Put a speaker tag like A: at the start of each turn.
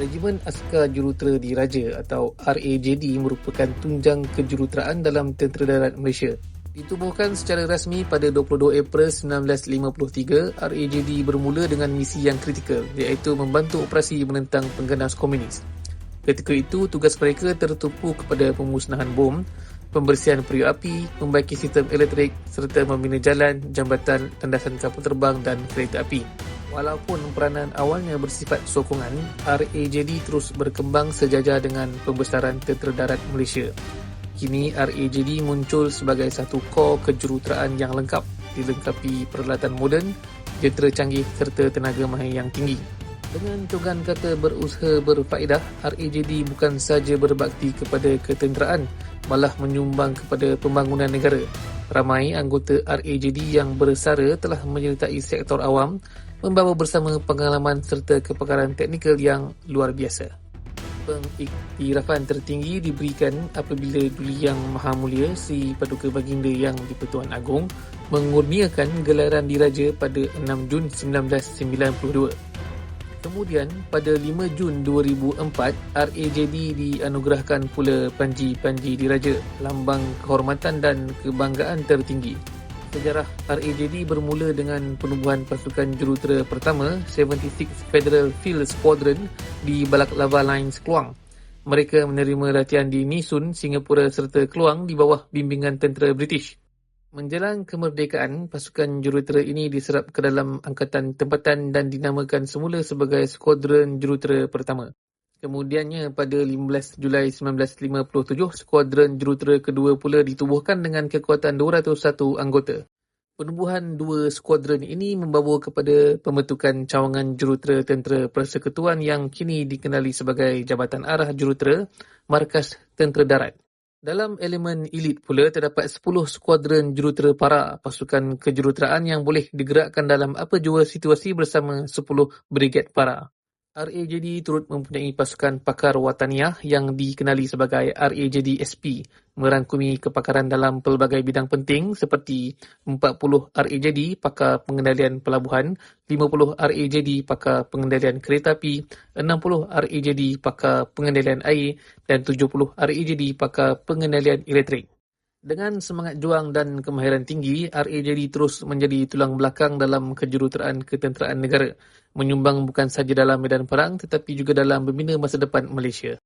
A: Regimen Askar Jurutera Diraja atau RAJD merupakan tunjang kejuruteraan dalam Tentera Darat Malaysia. Ditubuhkan secara rasmi pada 22 April 1953, RAJD bermula dengan misi yang kritikal iaitu membantu operasi menentang pengganas komunis. Ketika itu, tugas mereka tertumpu kepada pemusnahan bom, pembersihan periuk api, membaiki sistem elektrik serta membina jalan, jambatan, landasan kapal terbang dan kereta api. Walaupun peranan awalnya bersifat sokongan, RAJD terus berkembang sejajar dengan pembesaran tentera darat Malaysia. Kini RAJD muncul sebagai satu kor kejuruteraan yang lengkap, dilengkapi peralatan moden, jentera canggih serta tenaga mahir yang tinggi. Dengan tugan kata berusaha berfaedah, RAJD bukan sahaja berbakti kepada ketenteraan, malah menyumbang kepada pembangunan negara. Ramai anggota RAJD yang bersara telah menyertai sektor awam membawa bersama pengalaman serta kepakaran teknikal yang luar biasa. Pengiktirafan tertinggi diberikan apabila Duli Yang Maha Mulia Sri Paduka Baginda Yang di-Pertuan Agong mengurniakan gelaran diraja pada 6 Jun 1992. Kemudian, pada 5 Jun 2004, RAJD dianugerahkan pula Panji Panji Diraja, lambang kehormatan dan kebanggaan tertinggi. Sejarah RAJD bermula dengan penubuhan pasukan jurutera pertama 76 Federal Field Squadron di Balaklava Lines Keluang. Mereka menerima latihan di Nisun, Singapura serta Keluang di bawah bimbingan tentera British. Menjelang kemerdekaan, pasukan jurutera ini diserap ke dalam angkatan tempatan dan dinamakan semula sebagai Skuadron Jurutera Pertama. Kemudiannya pada 15 Julai 1957, Skuadron Jurutera kedua pula ditubuhkan dengan kekuatan 201 anggota. Penubuhan dua skuadron ini membawa kepada pembentukan cawangan jurutera tentera persekutuan yang kini dikenali sebagai Jabatan Arah Jurutera Markas Tentera Darat. Dalam elemen elit pula terdapat 10 skuadron jurutera para pasukan kejuruteraan yang boleh digerakkan dalam apa jua situasi bersama 10 brigad para. RAJD turut mempunyai pasukan pakar wataniah yang dikenali sebagai RAJD SP merangkumi kepakaran dalam pelbagai bidang penting seperti 40 RAJD pakar pengendalian pelabuhan, 50 RAJD pakar pengendalian kereta api, 60 RAJD pakar pengendalian air dan 70 RAJD pakar pengendalian elektrik. Dengan semangat juang dan kemahiran tinggi, RAJD terus menjadi tulang belakang dalam kejuruteraan ketenteraan negara, menyumbang bukan sahaja dalam medan perang tetapi juga dalam membina masa depan Malaysia.